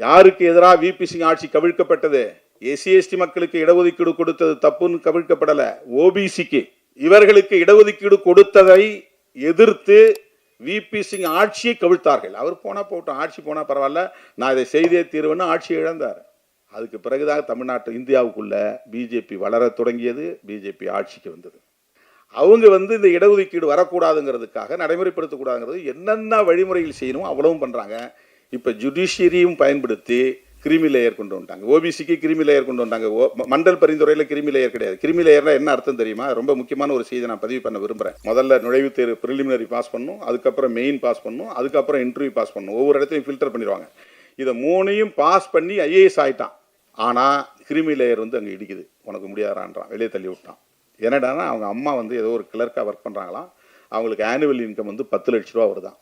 யாருக்கு எதிராக விபி சிங் ஆட்சி கவிழ்க்கப்பட்டது? எஸ்சி எஸ்டி மக்களுக்கு இடஒதுக்கீடு கொடுத்தது தப்புன்னு கவிழ்க்கப்படலை. ஓபிசிக்கு இவர்களுக்கு இடஒதுக்கீடு கொடுத்ததை எதிர்த்து விபி சிங் ஆட்சியை கவிழ்த்தார்கள். அவர் போனால் போட்டோம் ஆட்சி போனால் பரவாயில்ல. நான் இதை செய்தே தீர்வுன்னு ஆட்சியை இழந்தார். அதுக்கு பிறகுதான் தமிழ்நாட்டு இந்தியாவுக்குள்ள பிஜேபி வளரத் தொடங்கியது. பிஜேபி ஆட்சிக்கு வந்தது. அவங்க வந்து இந்த இடஒதுக்கீடு வரக்கூடாதுங்கிறதுக்காக நடைமுறைப்படுத்தக்கூடாதுங்கிறது என்னென்ன வழிமுறைகள் செய்யணுமோ அவ்வளவும் பண்ணுறாங்க இப்போ ஜுடிஷியரியும் பயன்படுத்தி கிரிமி லேயர் கொண்டு வந்துட்டாங்க. ஓபிசிக்கு கிரிமி லேயர் கொண்டு வந்தாங்க ஓ மண்டல் பரிந்துரையில் கிரிமி லேயர் கிடையாது. கிரிமி லேயர்னா என்ன அர்த்தம் தெரியுமா? ரொம்ப முக்கியமான ஒரு செய்தி நான் பதிவு பண்ண விரும்புகிறேன் முதல்ல நுழைவுத் தேர்வு ப்ரிலிமினரி பாஸ் பண்ணும் அதுக்கப்புறம் மெயின் பாஸ் பண்ணும் அதுக்கப்புறம் இன்டர்வியூ பாஸ் பண்ணும் ஒவ்வொரு இடத்தையும் ஃபில்டர் பண்ணிடுவாங்க. இதை மூணையும் பாஸ் பண்ணி ஐஏஎஸ் ஆகிட்டான் ஆனால் கிரிமி லேயர் வந்து அங்கே இடிக்குது. உனக்கு முடியாதான்றான். வெளியே தள்ளி விட்டான். என்னடான்னா அவங்க அம்மா வந்து ஏதோ ஒரு கிளர்க்காக ஒர்க் பண்ணுறாங்களாம் அவங்களுக்கு ஆனுவல் இன்கம் வந்து பத்து லட்ச ரூபா வருதான்.